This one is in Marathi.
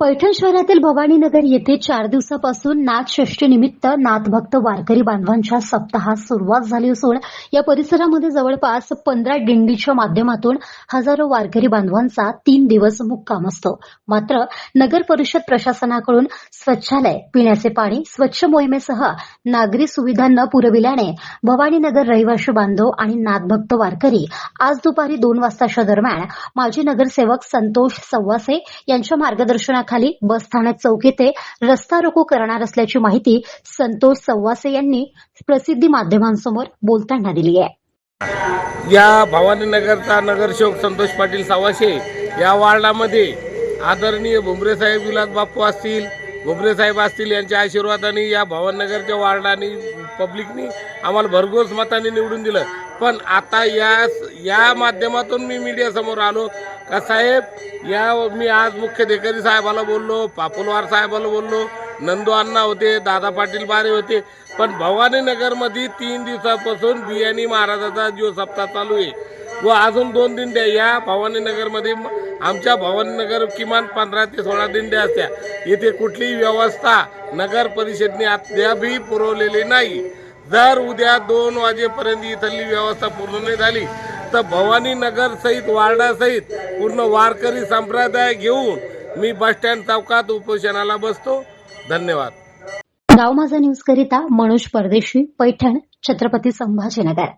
पैठण शहरातील भवानीनगर येथे चार दिवसापासून नाथषष्टीनिमित्त नाथभक्त वारकरी बांधवांच्या सप्ताहास सुरुवात झाली असून या परिसरामध्ये जवळपास पंधरा दिंडीच्या माध्यमातून हजारो वारकरी बांधवांचा तीन दिवस मुक्काम असतो. मात्र नगर परिषद प्रशासनाकडून स्वच्छालय पिण्याचे पाणी स्वच्छ मोहिमेसह नागरी सुविधा न पुरविल्याने भवानीनगर रहिवाशी बांधव आणि नाथभक्त वारकरी आज दुपारी दोन वाजताच्या दरम्यान माजी नगरसेवक संतोष सव्वासे यांच्या मार्गदर्शनात बस बसस्थानक चौक येथे रस्ता रोको करणार असल्याची माहिती संतोष सव्वासे यांनी प्रसिद्धी माध्यमांसमोर बोलताना दिली आहे. या भवानीनगरचा नगरसेवक संतोष पाटील सावाशे या वार्डामध्ये आदरणीय भुमरे साहेब विलास बाप्पू असतील भुमरे साहेब असतील यांच्या आशीर्वादाने या भवानगरच्या वार्डाने पब्लिकनी आम्हाला भरघोस मताने निवडून दिलं. पण आता या या माध्यमातून मी मीडियासमोर आलो. का साहेब या मी आज मुख्य देकरी साहेबाला बोललो पापुलवार साहेबाला बोललो नंदू अण्णा होते दादा पाटील बारे होते. पण भवानीनगरमध्ये तीन दिवसापासून बियाणी महाराजाचा जीव सप्ताह चालू आहे व अजून दोन दिंड्या या भवानीनगरमध्ये आमच्या भवानीनगर किमान पंधरा ते सोळा दिंड्या असत्या. इथे कुठलीही व्यवस्था नगर परिषदने अद्यापही पुरवलेली नाही. जर उद्या दोन वाजेपर्यंत इथली व्यवस्था पूर्ण नाही झाली तर भवानीनगर सहित वार्डासहित पूर्ण वारकरी संप्रदाय घेऊन मी बसस्टँड चौकात उपोषणाला बसतो. धन्यवाद. गाव माझा न्यूज करिता मनोज परदेशी पैठण छत्रपती संभाजीनगर.